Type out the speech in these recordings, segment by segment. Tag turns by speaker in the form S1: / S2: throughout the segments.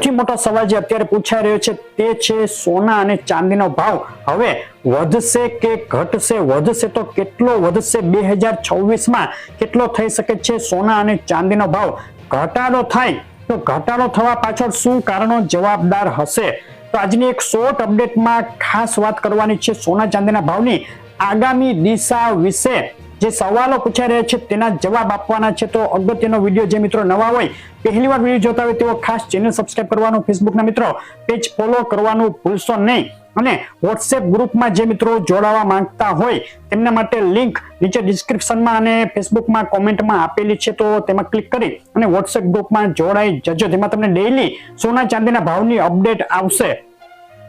S1: સૌથી મોટો સવાલ જે અત્યારે પૂછાઈ રહ્યો છે તે છે સોના અને ચાંદીનો ભાવ. હવે વધશે કે ઘટશે? વધશે તો કેટલો વધશે? બે હજાર છવ્વીસમાં કેટલો થઈ શકે છે સોના અને ચાંદીનો ભાવ? ઘટાડો થાય તો ઘટાડો થવા પાછળ શું કારણો? જવાબદાર હશે. તો આજની એક શોર્ટ અપડેટમાં ખાસ વાત કરવાની છે સોના ચાંદીના ભાવની. આગામી દિશા વિશે જે સવાલો પૂછાઈ રહ્યા છે તેના જવાબ આપવાના છે. તો અગત્યનો વીડિયો જે મિત્રો નવા હોય પહેલી વાર વીડિયો જોતા હોય તેઓ ખાસ ચેનલ સબસ્ક્રાઇબ કરવાનું, ફેસબુકના મિત્રો પેજ ફોલો કરવાનું ભૂલશો નહીં. અને વોટ્સએપ ગ્રુપમાં જે મિત્રો જોડાવા માંગતા હોય, તેમના માટે લિંક નીચે ડિસ્ક્રિપ્શનમાં અને ફેસબુકમાં કોમેન્ટમાં આપેલી છે. તો તેમાં ક્લિક કરી અને વોટ્સએપ ગ્રુપમાં જોડાઈ જજો. જેમાં તમને ડેઈલી સોના ચાંદીના ભાવની અપડેટ આવશે.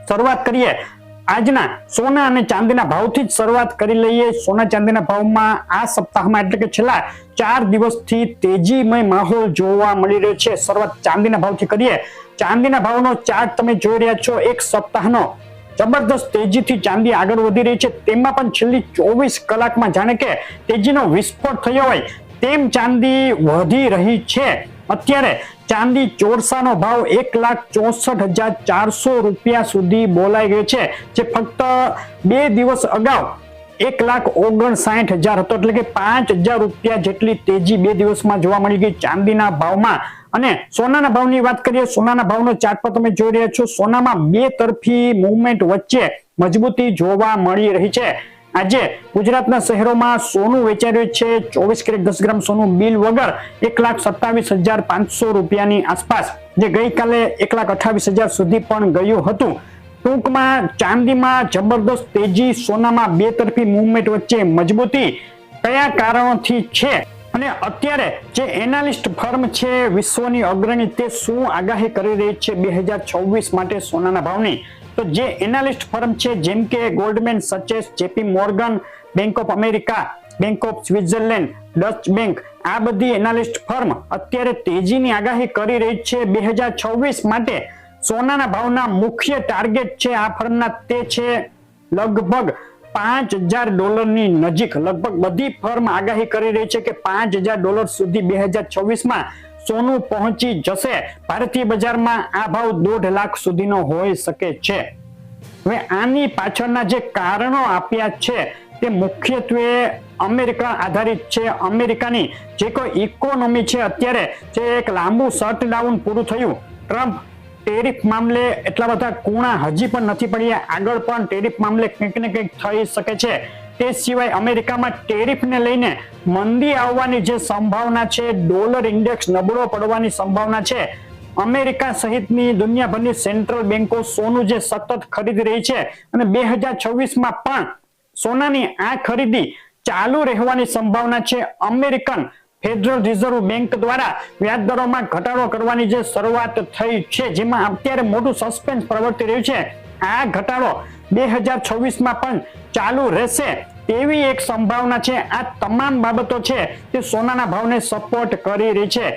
S1: શરૂઆત કરીએ આજના સોના અને ચાંદીના ભાવથી જ શરૂઆત કરી લઈએ. સોના ચાંદીના ભાવમાં આ સપ્તાહમાં એટલે કે છેલ્લા ચાર દિવસથી તેજીમય માહોલ જોવા મળી રહ્યો છે. શરૂઆત ચાંદીના ભાવથી કરીએ. ચાંદીના ભાવનો ચાર્ટ તમે જોઈ રહ્યા છો. એક સપ્તાહનો જબરદસ્ત તેજીથી ચાંદી આગળ વધી રહી છે. તેમાં પણ છેલ્લી ચોવીસ કલાકમાં જાણે કે તેજીનો વિસ્ફોટ થયો હોય તેમ ચાંદી વધી રહી છે. અત્યારે ચાંદી ચોરસાનો ભાવ એક લાખ ચોસઠ હજાર ચારસો રૂપિયા સુધી બોલાઈ ગયો છે, જે ફક્ત બે દિવસ અગાઉ એક લાખ ઓગણસાઠ હજાર હતો. એટલે કે પાંચ હજાર રૂપિયા જેટલી તેજી બે દિવસમાં જોવા મળી ગઈ ચાંદીના ભાવમાં. અને સોનાના ભાવની વાત કરીએ, સોનાના ભાવનો ચાર્ટ પર તમે જોઈ રહ્યા છો, સોનામાં બે તરફી મુવમેન્ટ વચ્ચે મજબૂતી જોવા મળી રહી છે. આજે ગુજરાતના શહેરોમાં સોનું વેચાઈ છે. ચોવીસ કેરેટ દસ ગ્રામ સોનું બિલ વગર એક લાખ સત્તાવીસ હજાર પાંચસો રૂપિયાની આસપાસ, જે ગઈકાલે એક લાખ અઠાવીસ હજાર સુધી પણ ગયું હતું. ટૂંકમાં ચાંદીમાં જબરદસ્ત તેજી, સોનામાં બે તરફી મુવમેન્ટ વચ્ચે મજબૂતી કયા કારણોથી છે? અને અત્યારે જે એનાલિસ્ટ ફર્મ છે વિશ્વની અગ્રણી, તે શું આગાહી કરી રહી છે? બે માટે સોનાના ભાવની તો જે એનાલિસ્ટ ફર્મ છે, જેમ કે Goldman, Sachs, JP Morgan, bank of America, bank of Switzerland, Dutch bank, આ બધી એનાલિસ્ટ ફર્મ અત્યારે તેજીની આગાહી કરી રહી છે બે હજાર છવ્વીસ માટે. સોનાના ભાવના મુખ્ય ટાર્ગેટ છે આ ફર્મના તે છે લગભગ પાંચ હજાર ડોલરની નજીક. લગભગ બધી ફર્મ આગાહી કરી રહી છે કે પાંચ હજાર ડોલર સુધી બે હજાર છવ્વીસમાં સોનું પહોંચી જશે. ભારતીય બજારમાં આ ભાવ દોઢ લાખ સુધીનો હોઈ શકે છે. હવે આની પાછળના જે કારણો આપ્યા છે, તે મુખ્યત્વે અમેરિકા આધારિત છે. અમેરિકાની જે કોઈ ઇકોનોમી છે, અત્યારે જે એક લાંબુ શટડાઉન પૂરું થયું. ટ્રમ્પ ટેરિફ મામલે એટલા બધા કુણા હજી પણ નથી પડ્યા. આગળ પણ ટેરિફ મામલે કંઈક ને કંઈક થઈ શકે છે. તે સિવાય અમેરિકામાં ટેરિફને લઈને મંદી આવવાની જે સંભાવના છે, ડોલર ઇન્ડેક્સ નબળો પડવાની સંભાવના છે, અમેરિકા સહિતની દુનિયાભરની સેન્ટ્રલ બેન્કો સોનું જે સતત ખરીદી રહી છે અને બે હજાર પણ સોનાની આ ખરીદી ચાલુ રહેવાની સંભાવના છે. અમેરિકન ફેડરલ રિઝર્વ બેંક દ્વારા વ્યાજ દરોમાં ઘટાડો કરવાની જે શરૂઆત થઈ છે, જેમાં અત્યારે મોટું સસ્પેન્સ પ્રવર્તી રહ્યું છે. આ ઘટાડો બે હજાર છવ્વીસમાં પણ ચાલુ રહેશે. તેવી એક સંભાવના છે. આ તમામ બાબતો છે તે સોનાના ભાવને સપોર્ટ કરી રહી છે.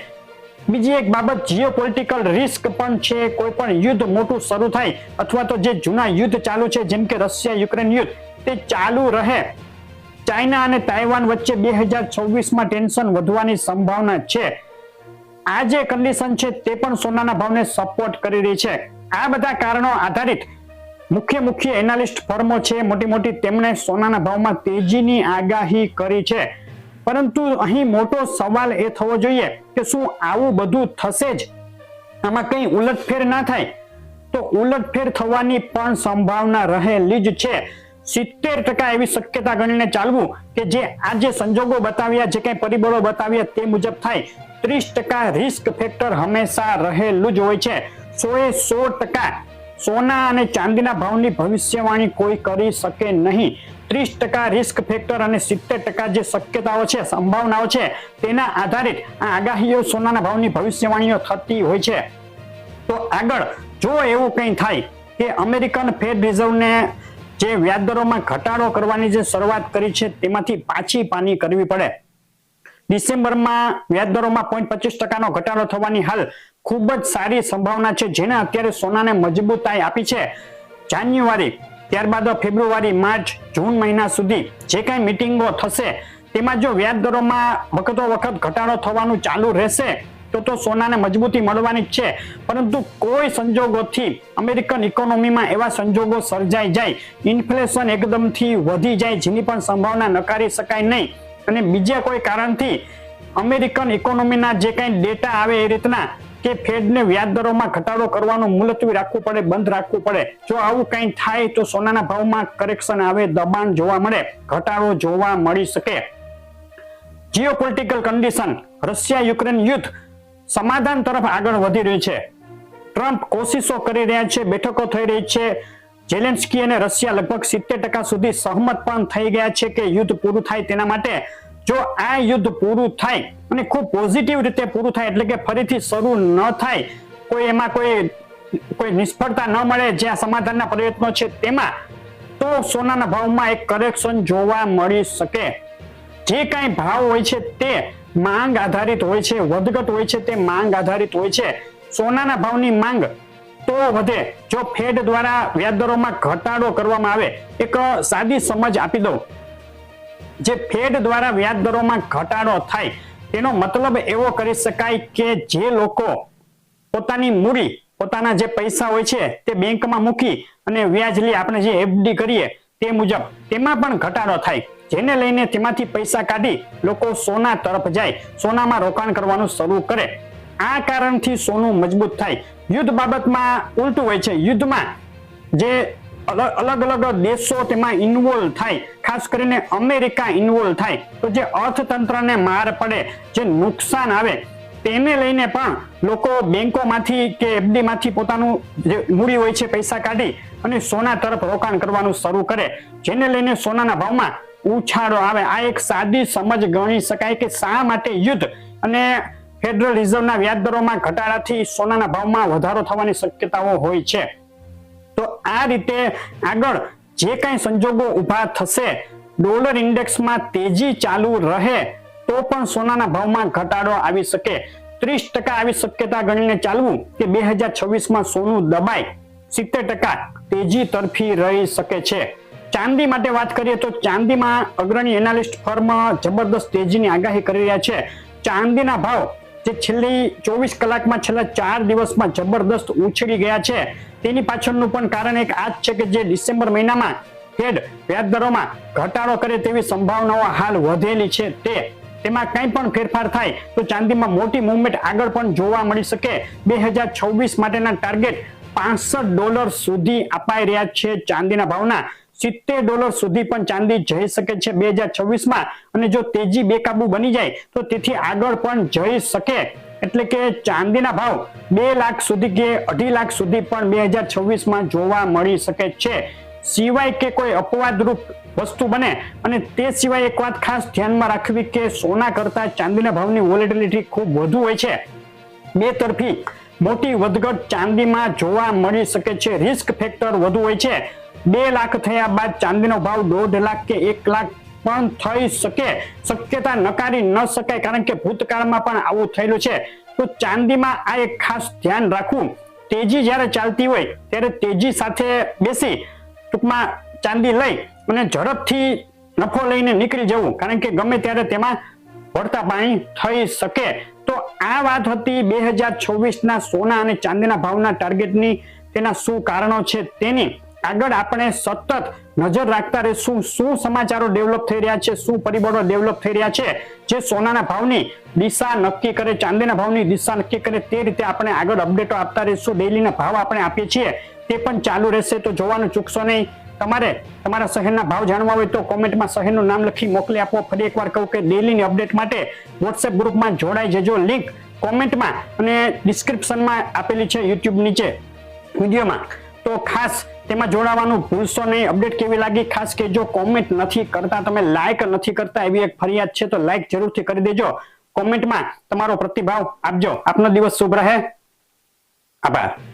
S1: બીજી એક બાબત જીઓપોલિટિકલ રિસ્ક પણ છે. કોઈ પણ યુદ્ધ મોટું શરૂ થાય અથવા તો જે જૂના યુદ્ધ ચાલુ છે, જેમ કે રશિયા યુક્રેન યુદ્ધ, તે ચાલુ રહે. ચાઇના અને તાઇવાન વચ્ચે બે હજાર છવ્વીસમાં ટેન્શન વધવાની સંભાવના છે. આ જે કન્ડિશન છે તે પણ સોનાના ભાવને સપોર્ટ કરી રહી છે. આ બધા કારણો આધારિત મુખ્ય મુખ્ય એનાલિસ્ટ ફર્મો છે. મોટી મોટી તેમણે સોનાના ભાવમાં તેજીની આગાહી કરી છે. પરંતુ અહીં મોટો સવાલ એ થવો જોઈએ કે શું આવું બધું થશે જ? આમાં કંઈ ઉલટફેર ના થાય? તો ઉલટફેર થવાની પણ સંભાવના રહેલી જ છે. સિત્તેર ટકા એવી શક્યતા ગણીને ચાલવું કે જે આ જે સંજોગો બતાવ્યા, જે કંઈ પરિબળો બતાવ્યા તે મુજબ થાય. ત્રીસ ટકા રિસ્ક ફેક્ટર હંમેશા રહેલું જ હોય છે. સો એ સો ટકા સોના અને ચાંદીના ભાવની ભવિષ્યવાણી કોઈ કરી શકે નહીં. ત્રીસ ટકા રિસ્ક ફેક્ટર અને સિત્તેર ટકા જે શક્યતાઓ છે, સંભાવનાઓ છે, તેના આધારિત આગાહીઓ સોનાના ભાવની ભવિષ્યવાણીઓ થતી હોય છે. તો આગળ જો એવું કંઈ થાય કે અમેરિકન ફેડ રિઝર્વને જે વ્યાજદરોમાં ઘટાડો કરવાની જે શરૂઆત કરી છે, તેમાંથી પાછી પાની કરવી પડે. ડિસેમ્બરમાં વ્યાજદરોમાં પોઈન્ટ પચીસ ટકાનો ઘટાડો થવાની હાલ ખૂબ જ સારી સંભાવના છે, જેને અત્યારે સોનાને મજબૂતાઈ આપી છે. જાન્યુઆરી, ત્યારબાદ ફેબ્રુઆરી, માર્ચ, જૂન મહિના સુધી જે કાંઈ મિટિંગો થશે, તેમાં જો વ્યાજ દરોમાં વખતો વખત ઘટાડો થવાનું ચાલુ રહેશે, તો તો સોનાને મજબૂતી મળવાની જ છે. પરંતુ કોઈ સંજોગોથી અમેરિકન ઇકોનોમીમાં એવા સંજોગો સર્જાઈ જાય, ઇન્ફ્લેશન એકદમથી વધી જાય જેની પણ સંભાવના નકારી શકાય નહીં. અને બીજા કોઈ કારણથી અમેરિકન ઇકોનોમીના જે કંઈ ડેટા આવે એ રીતના કે ફેડને વ્યાજ ઘટાડો કરવાનું મુલતવી રાખવું પડે, બંધ રાખવું પડે. જો આવું કંઈ થાય તો સોનાના ભાવમાં કરેક્શન આવે, દબાણ જોવા મળે, ઘટાડો જોવા મળી શકે. જીઓપોલિટિકલ કન્ડિશન રશિયા યુક્રેન યુદ્ધ, સમાધાન તરફ આગળ વધી રહ્યું છે. ટ્રમ્પ કોશિશો કરી રહ્યા છે, બેઠકો થઈ રહી છે. જેલેન્સ્કી અને રશિયા લગભગ સિત્તેર ટકા સુધી સહમત પણ થઈ ગયા છે કે યુદ્ધ પૂરું થાય તેના માટે જો આ યુદ્ધ પૂરું થાય અને ખૂબ પોઝિટિવ રીતે પૂરું થાય એટલે કે ફરીથી શરૂ ન થાય, કોઈ એમાં કોઈ કોઈ નિષ્ફળતા ન મળે જ્યાં સમાધાનના પ્રયત્નો છે તેમાં, તો સોનાના ભાવમાં એક કરેક્શન જોવા મળી શકે. જે કાંઈ ભાવ હોય છે તે માંગ આધારિત હોય છે, વધઘટ હોય છે તે માંગ આધારિત હોય છે. સોનાના ભાવની માંગ તો વધે. જો ફેડ દ્વારા વ્યાજદરોમાં ઘટાડો કરવામાં આવે, એક સાદી સમજ આપી દઉં. જે ફેડ દ્વારા વ્યાજ દરોમાં ઘટાડો થાય, તેનો મતલબ એવો કરી શકાય કે જે લોકો પોતાની મૂડી, પોતાના જે પૈસા હોય છે, તે બેંકમાં મૂકી અને વ્યાજ લઈ આપણે જે એફડી કરીએ તે મુજબ, તેમાં પણ ઘટાડો થાય. જેને લઈને તેમાંથી પૈસા કાઢી લોકો સોના તરફ જાય, સોનામાં રોકાણ કરવાનું શરૂ કરે. આ કારણથી સોનું મજબૂત થાય. યુદ્ધ બાબતમાં ઉલટું હોય છે. યુદ્ધમાં જે અલગ અલગ દેશો તેમાં ઇન્વોલ્વ થાય. ખાસ કરીને અમેરિકા ઇન્વોલ્વ થાય. તો જે અર્થતંત્રને માર પડે, જે નુકસાન આવે, તેને લઈને પણ લોકો બેંકોમાંથી કે એફડીમાંથી પોતાનું જે મૂડી હોય છે પૈસા કાઢી અને સોના તરફ રોકાણ કરવાનું શરૂ કરે. જેને લઈને સોનાના ભાવમાં ઉછાળો આવે. આ એક સાદી સમજ ગણી શકાય કે શા માટે યુદ્ધ અને ફેડરલ રિઝર્વના વ્યાજ દરોમાં ઘટાડાથી સોનાના ભાવમાં વધારો થવાની શક્યતાઓ હોય છે. તો આ રીતે આગળ જે કાંઈ સંજોગો ઊભા થશે, ડોલર ઇન્ડેક્સમાં તેજી ચાલુ રહે, તો પણ સોનાના ભાવમાં ઘટાડો આવી શકે. ત્રીસ ટકા આવી શક્યતા ગણીને ચાલવું કે બે હજાર છવ્વીસમાં સોનું દબાય, સિત્તેર ટકા તેજી તરફી રહી શકે છે. ચાંદી માટે વાત કરીએ તો ચાંદીમાં અગ્રણી એનાલિસ્ટ ફર્મ જબરદસ્ત તેજીની આગાહી કરી રહ્યા છે. ચાંદીના ભાવ જે છેલ્લી ચોવીસ કલાકમાં છેલ્લા ચાર દિવસમાં જબરદસ્ત ઉછળી ગયા છે. તેની પાછળનું પણ કારણ એક આ જ છે કે જે ડિસેમ્બર મહિનામાં ફેડ વ્યાજ દરોમાં ઘટાડો કરે તેવી સંભાવનાઓ હાલ વધેલી છે તે. તેમાં કંઈ પણ ફેરફાર થાય તો ચાંદીમાં મોટી મુવમેન્ટ આગળ પણ જોવા મળી શકે. બે હજાર છવ્વીસ માટેના ટાર્ગેટ પાસઠ ડોલર સુધી અપાઈ રહ્યા છે ચાંદીના ભાવના. સિત્તેર ડોલર સુધી પણ ચાંદી જઈ શકે છે બે હજાર અને જો તેજી બેકાબુ બની જાય, તો તેથી આગળ પણ જઈ શકે. એટલે કે ચાંદીના ભાવ બે લાખ સુધી કે અઢી લાખ સુધી પણ બે હજાર જોવા મળી શકે છે. સિવાય કે કોઈ અપવાદરૂપ વસ્તુ બને, અને તે સિવાય એક વાત ખાસ ધ્યાનમાં રાખવી કે સોના કરતા ચાંદીના ભાવની વોલેટિલિટી ખૂબ વધુ હોય છે. બે તરફી મોટી વધઘટ ચાંદીમાં જોવા મળી શકે છે. રિસ્ક ફેક્ટર વધુ હોય છે. બે લાખ થયા બાદ ચાંદીનો ભાવ દોઢ લાખ કે એક લાખ પણ થઈ શકે. શક્યતા નકારી ન શકાય કારણ કે ભૂતકાળમાં પણ આવું થયેલું છે. તો ચાંદીમાં આ એક ખાસ ધ્યાન રાખવું. તેજી જ્યારે ચાલતી હોય ત્યારે તેજી સાથે બેસી ટૂંકમાં ચાંદી લઈ અને ઝડપથી નફો લઈને નીકળી જવું. કારણ કે ગમે ત્યારે તેમાં વળતા પાણી થઈ શકે. તો આ વાત હતી બે હજાર છવ્વીસના સોના અને ચાંદીના ભાવના ટાર્ગેટની. તેના શું કારણો છે તેની. આગળ આપણે સતત નજર રાખતા રહીશું. શું સમાચારો ડેવલપ થઈ રહ્યા છે? શું પરિબળો ડેવલપ થઈ રહ્યા છે? જે સોનાના ભાવની દિશા નક્કી કરે, ચાંદીના ભાવની દિશા નક્કી કરે, તે રીતે આપણે આગળ અપડેટો આપતા રહીશું. ડેલીના ભાવ આપણે આપીએ છીએ. તે પણ ચાલુ રહેશે, તો જોવાનું ચૂકશો નહીં. તમારે તમારા શહેરના ભાવ જાણવા હોય તો કોમેન્ટમાં શહેરનું નામ લખી મોકલી આપો. ફરી એકવાર કહું કે ડેલીની અપડેટ માટે વોટ્સએપ ગ્રુપમાં જોડાઈ જજો. લિંક કોમેન્ટમાં અને ડિસ્ક્રિપ્શનમાં આપેલી છે યુટ્યુબ નીચે વિડીયોમાં. તો ખાસ તેમાં જોડાવાનું ભૂલશો નહીં. અપડેટ કેવી લાગી? ખાસ કે જો કોમેન્ટ નથી કરતા. તમે લાઈક નથી કરતા, એવી એક ફરિયાદ છે, તો લાઈક જરૂરથી કરી દેજો. કોમેન્ટમાં તમારો પ્રતિભાવ આપજો. આપનો દિવસ શુભ રહે. આભાર.